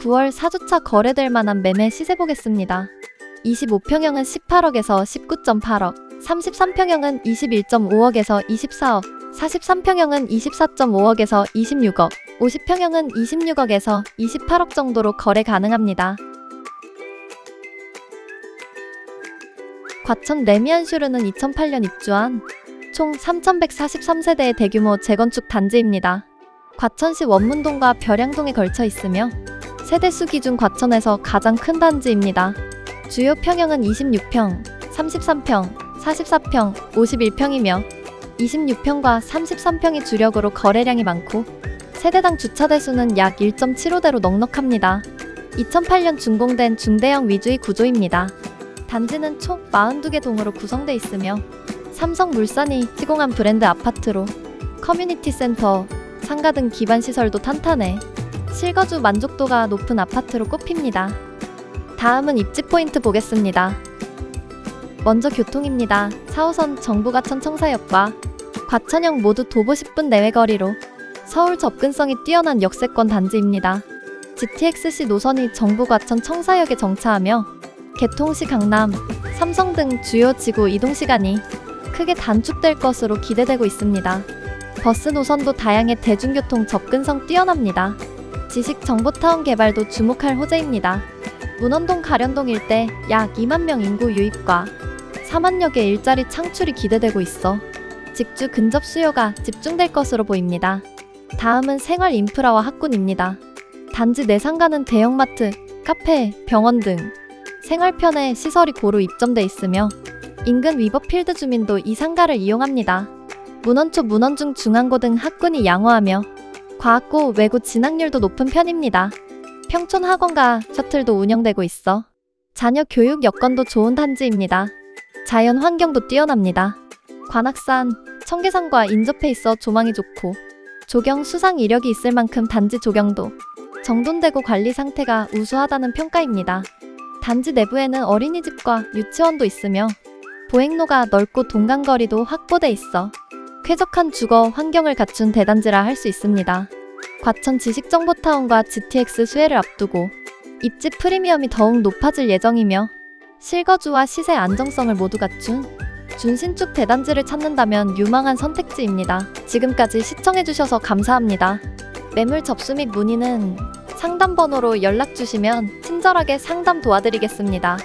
9월 4주차 거래될 만한 매매 시세 보겠습니다. 25평형은 18억에서 19.8억, 33평형은 21.5억에서 24억, 43평형은 24.5억에서 26억, 50평형은 26억에서 28억 정도로 거래 가능합니다. 과천 레미안슈르는 2008년 입주한 총 3,143세대의 대규모 재건축 단지입니다. 과천시 원문동과 벼량동에 걸쳐 있으며 세대수 기준 과천에서 가장 큰 단지입니다. 주요 평형은 26평, 33평, 44평, 51평이며 26평과 33평이 주력으로 거래량이 많고 세대당 주차 대수는 약 1.75대로 넉넉합니다. 2008년 준공된 중대형 위주의 구조입니다. 단지는 총 42개 동으로 구성돼 있으며 삼성물산이 시공한 브랜드 아파트로 커뮤니티 센터, 상가 등 기반 시설도 탄탄해 실거주 만족도가 높은 아파트로 꼽힙니다. 다음은 입지 포인트 보겠습니다. 먼저 교통입니다. 4호선 정부가천 청사역과 과천역 모두 도보 10분 내외 거리로 서울 접근성이 뛰어난 역세권 단지입니다. GTX-C 노선이 정부 과천 청사역에 정차하며 개통 시 강남, 삼성 등 주요 지구 이동 시간이 크게 단축될 것으로 기대되고 있습니다. 버스 노선도 다양해 대중교통 접근성 뛰어납니다. 지식 정보타운 개발도 주목할 호재입니다. 문원동 가련동 일대 약 2만 명 인구 유입과 4만여 개 일자리 창출이 기대되고 있어 직주 근접 수요가 집중될 것으로 보입니다. 다음은 생활 인프라와 학군입니다. 단지 내상가는 대형마트, 카페, 병원 등 생활편의 시설이 고루 입점돼 있으며 인근 위버필드 주민도 이 상가를 이용합니다. 문원초 문원중 중앙고 등 학군이 양호하며 과학고 외고 진학률도 높은 편입니다. 평촌 학원과 셔틀도 운영되고 있어 자녀 교육 여건도 좋은 단지입니다. 자연 환경도 뛰어납니다. 관악산, 청계산과 인접해 있어 조망이 좋고 조경 수상 이력이 있을 만큼 단지 조경도 정돈되고 관리 상태가 우수하다는 평가입니다. 단지 내부에는 어린이집과 유치원도 있으며 보행로가 넓고 동간거리도 확보돼 있어 쾌적한 주거 환경을 갖춘 대단지라 할 수 있습니다. 과천 지식정보타운과 GTX 수혜를 앞두고 입지 프리미엄이 더욱 높아질 예정이며 실거주와 시세 안정성을 모두 갖춘 준신축 대단지를 찾는다면 유망한 선택지입니다. 지금까지 시청해주셔서 감사합니다. 매물 접수 및 문의는 상담 번호로 연락 주시면 친절하게 상담 도와드리겠습니다.